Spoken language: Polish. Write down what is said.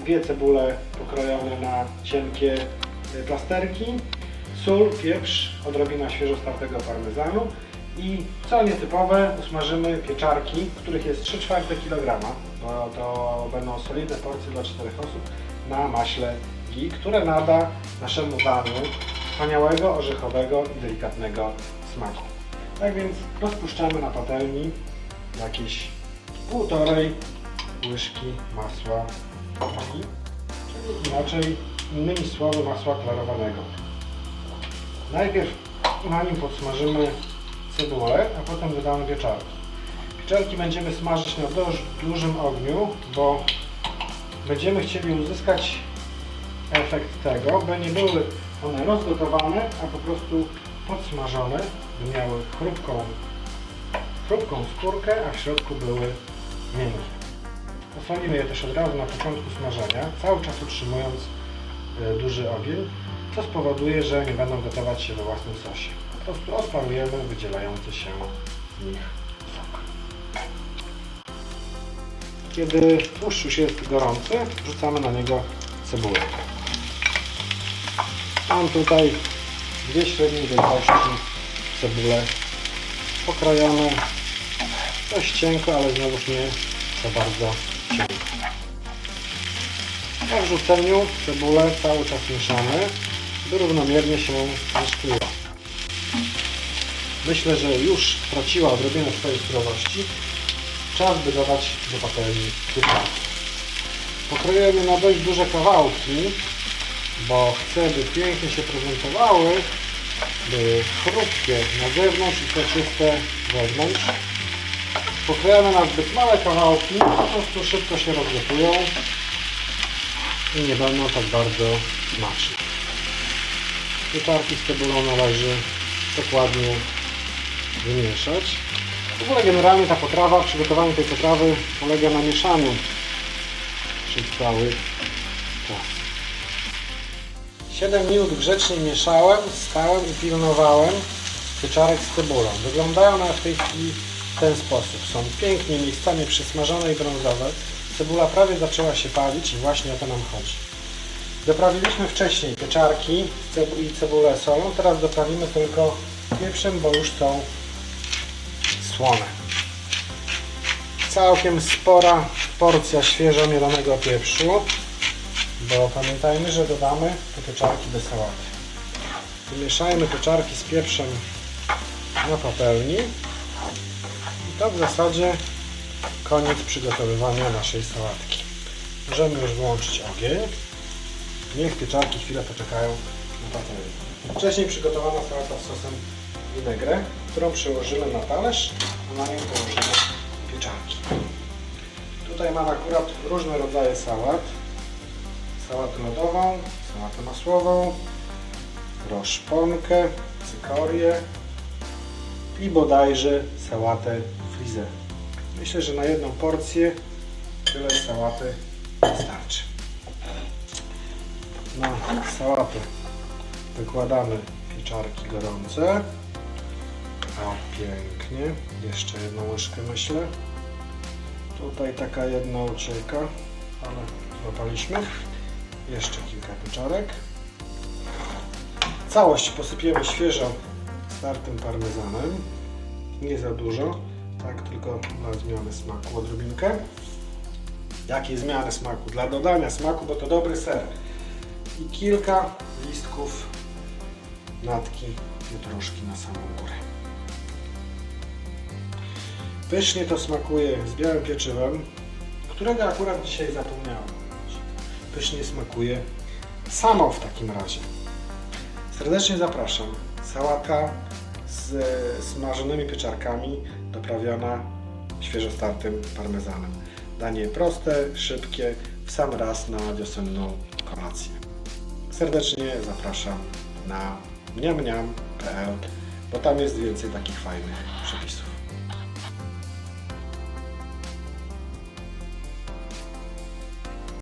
dwie cebule pokrojone na cienkie y, plasterki, sól, pieprz, odrobina świeżo startego parmezanu i co nietypowe usmażymy pieczarki, których jest 3 czwarte kilograma, bo to będą solidne porcje dla 4 osób na maśle ghee, które nada naszemu daniu wspaniałego, orzechowego i delikatnego smaku. Tak więc rozpuszczamy na patelni jakieś półtorej łyżki masła ghee, czyli inaczej innymi słowy masła klarowanego. Najpierw na nim podsmażymy cebulę, a potem dodamy pieczarki. Pieczarki będziemy smażyć na dość dużym ogniu, bo będziemy chcieli uzyskać efekt tego, by nie były one rozgotowane, a po prostu podsmażone, by miały chrupką, chrupką skórkę, a w środku były miękkie. Posolimy je też od razu na początku smażenia, cały czas utrzymując e, duży ogień, co spowoduje, że nie będą gotować się we własnym sosie. Po prostu odparujemy wydzielający się z nich sok. Kiedy tłuszcz już jest gorący, wrzucamy na niego cebulę. Mam tutaj dwie średniej wielkości cebule pokrojone dość cienko, ale znowuż nie za bardzo Po wrzuceniu cebulę cały czas mieszamy, by równomiernie się mieszkuje. Myślę, że już straciła odrobinę swojej surowości. Czas by dodać do patelni pieczarki. Pokrojemy na dość duże kawałki, bo chcę, by pięknie się prezentowały, były chrupkie na zewnątrz i soczyste wewnątrz. Pokrojone na zbyt małe kawałki, po prostu szybko się rozgotują i nie będą tak bardzo smaczne. Pieczarki z cebulą należy dokładnie wymieszać. W ogóle generalnie ta potrawa, przygotowanie tej potrawy polega na mieszaniu przez cały czas. 7 minut grzecznie mieszałem, stałem i pilnowałem pieczarek z cebulą. Wyglądają one w tej chwili ten sposób. Są pięknie miejscami przysmażone i brązowe. Cebula prawie zaczęła się palić i właśnie o to nam chodzi. Doprawiliśmy wcześniej pieczarki i cebulę solą, teraz doprawimy tylko pieprzem, bo już są słone. Całkiem spora porcja świeżo mielonego pieprzu, bo pamiętajmy, że dodamy te pieczarki do sałaty. Wymieszajmy pieczarki z pieprzem na patelni to w zasadzie koniec przygotowywania naszej sałatki. Możemy już wyłączyć ogień. Niech pieczarki chwilę poczekają na patelni. Wcześniej przygotowana sałata z sosem vinaigrette, którą przyłożymy na talerz, a na nią położymy pieczarki. Tutaj mam akurat różne rodzaje sałat. Sałatę lodową, sałatę masłową, roszponkę, cykorię i bodajże sałatę frizę. Myślę, że na jedną porcję tyle sałaty wystarczy. Na sałatę wykładamy pieczarki gorące. O, pięknie. Jeszcze jedną łyżkę myślę. Tutaj taka jedna ucieka, ale złapaliśmy. Jeszcze kilka pieczarek. Całość posypiemy świeżo startym parmezanem. Nie za dużo, tak tylko dla zmiany smaku odrobinkę. Jakie zmiany smaku? Dla dodania smaku, bo to dobry ser. I kilka listków natki pietruszki na samą górę. Pysznie to smakuje z białym pieczywem, którego akurat dzisiaj zapomniałem. Pysznie smakuje samo w takim razie. Serdecznie zapraszam. Sałata z smażonymi pieczarkami doprawiona świeżo startym parmezanem. Danie proste, szybkie, w sam raz na wiosenną kolację. Serdecznie zapraszam na mniamniam.pl, bo tam jest więcej takich fajnych przepisów.